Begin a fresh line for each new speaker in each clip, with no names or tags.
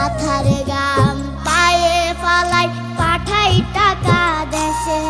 মাথারে গাম পায়ে ফালাই পাঠাই টাকা দেশে।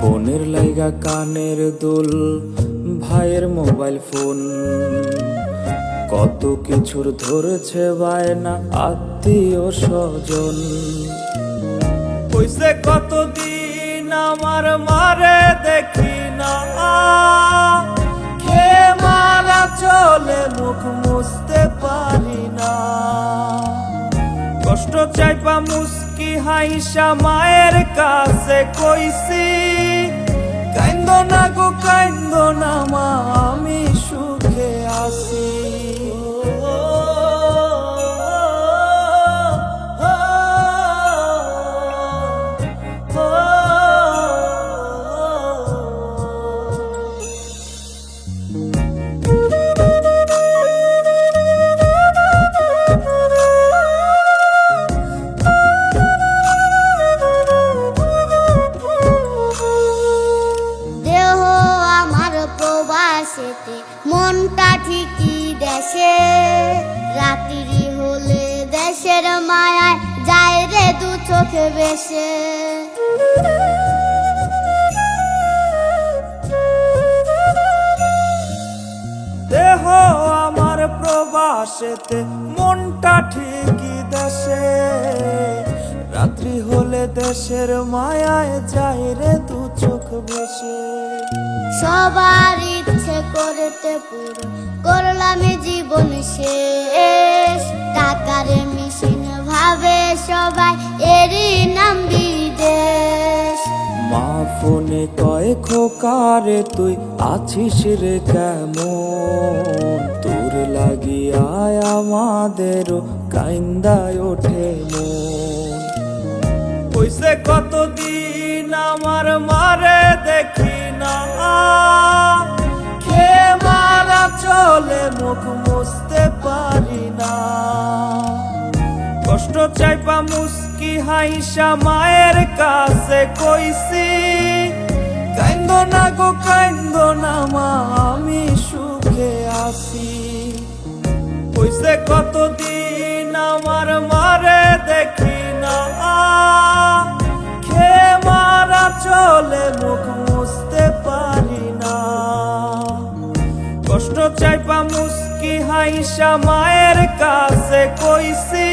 বোনের লাইগা কানের দুল ভাইয়ের মোবাইল ফোন। কত কিছুর ধরেছে বায়না আত্মীয় স্বজন। কইছে কতদিন আমার মারে দেখি কষ্ট চাইপা মুস্কি হাইসা মায়ের কাছে কইছি কাইন্দ না গো
প্রবাসেতে মনটা ঠিকই দেশে রাত্রি হলে দেশের মায়ায় যায় রে দু চোখে বেশে।
দেহ আমার প্রবাসেতে মনটা ঠিকই দেশে রাত্রি হলে দেশের মায়ায় যায় রে দু চোখ বেশে।
সবার করতে পুরো করলাম জীবন শেষ। টাকার মেশিন ভাবে সবাই এরই নাম বিদেশ।
মা ফোনে কয়, খোকারে তুই আছিস রে কেমন? তোর লাগিয়ায় আমাদেরও কাইন্দায় ওঠে মন। কইছে, কতদিন আমার মারে দেখি না? চলে মুখ মুছতে পারি না। কষ্ট চাইপা মুস্কি হাইসা মায়ের কাছে কইছি, কাইন্দ না গো, কাইন্দ না মা, আমি সুখে আছি। কইছে, কতদিন চাইপা মুস্কি হাইসা মায়ের কাছে কইছি।